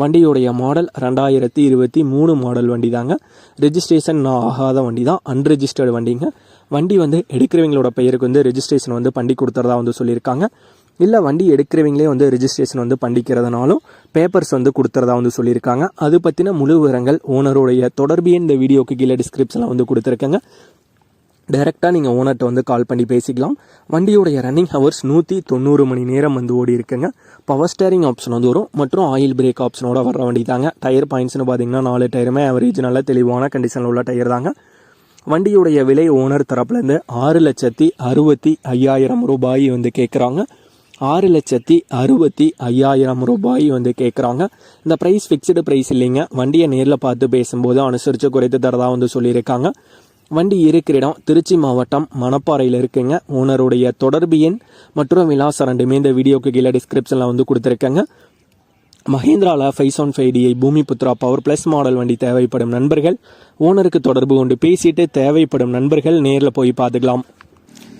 வண்டியுடைய மாடல் ரெண்டாயிரத்தி இருபத்தி மூணு மாடல் வண்டி தாங்க ரெஜிஸ்ட்ரேஷன் நான் ஆகாத வண்டி தான் அன்ரெஜிஸ்டர்டு வண்டிங்க. வண்டி வந்து எடுக்கிறவங்களோட பெயருக்கு வந்து ரெஜிஸ்ட்ரேஷன் வந்து பண்ணி கொடுத்துறதா வந்து சொல்லியிருக்காங்க. இல்லை வண்டி எடுக்கிறவங்களே வந்து ரெஜிஸ்ட்ரேஷன் வந்து பண்ணிக்கிறதுனாலும் பேப்பர்ஸ் வந்து கொடுத்துறதா வந்து சொல்லியிருக்காங்க. அது பற்றின முழு விவரங்கள் ஓனருடைய தொடர்பு இந்த வீடியோக்கு கீழே டிஸ்கிரிப்ஷனில் வந்து கொடுத்துருக்கேங்க. டைரெக்டாக நீங்கள் ஓனர்கிட்ட வந்து கால் பண்ணி பேசிக்கலாம். வண்டியோடைய ரன்னிங் ஹவர்ஸ் நூற்றி தொண்ணூறு மணி நேரம் வந்து ஓடி இருக்குங்க. பவர் ஸ்டேரிங் ஆப்ஷன் வந்து வரும். மற்றும் ஆயில் பிரேக் ஆப்ஷனோட வர வண்டி தாங்க. டயர் பாயிண்ட்ஸ்னு பார்த்தீங்கன்னா நாலு டயருமே ஆவரேஜ் நல்ல தெளிவான கண்டிஷனில் உள்ள டயர் தாங்க. வண்டியுடைய விலை ஓனர் தரப்புலேருந்து ஆறு லட்சத்தி அறுபத்தி ஐயாயிரம் ரூபாய் வந்து கேட்குறாங்க ஆறு லட்சத்தி அறுபத்தி ஐயாயிரம் ரூபாய் வந்து கேட்குறாங்க இந்த ப்ரைஸ் ஃபிக்ஸ்டு ப்ரைஸ் இல்லைங்க. வண்டியை நேரில் பார்த்து பேசும்போது அனுசரித்து குறைத்து தரதாக வந்து சொல்லியிருக்காங்க. வண்டி இருக்கிற இடம் திருச்சி மாவட்டம் மணப்பாறையில் இருக்குங்க. ஓனருடைய தொடர்பு எண் மற்றும் விலாசம் ரெண்டுமே இந்த வீடியோக்கு கீழே டிஸ்கிரிப்ஷனில் வந்து கொடுத்துருக்கேங்க. மஹேந்திராவில் five one five DI Bhoomiputra power plus model வண்டி தேவைப்படும் நண்பர்கள். ஓனருக்கு தொடர்பு கொண்டு பேசிட்டு தேவைப்படும் நண்பர்கள் நேரில் போய் பார்த்துக்கலாம்.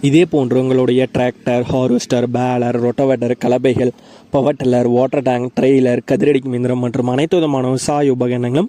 இதே போன்று உங்களுடைய tractor harvester baler rotavator கலபைகள் power tiller water tank trailer கதிரடிக்கு மிந்திரம் மற்றும் அனைத்து விதமான விவசாய உபகரணங்களும்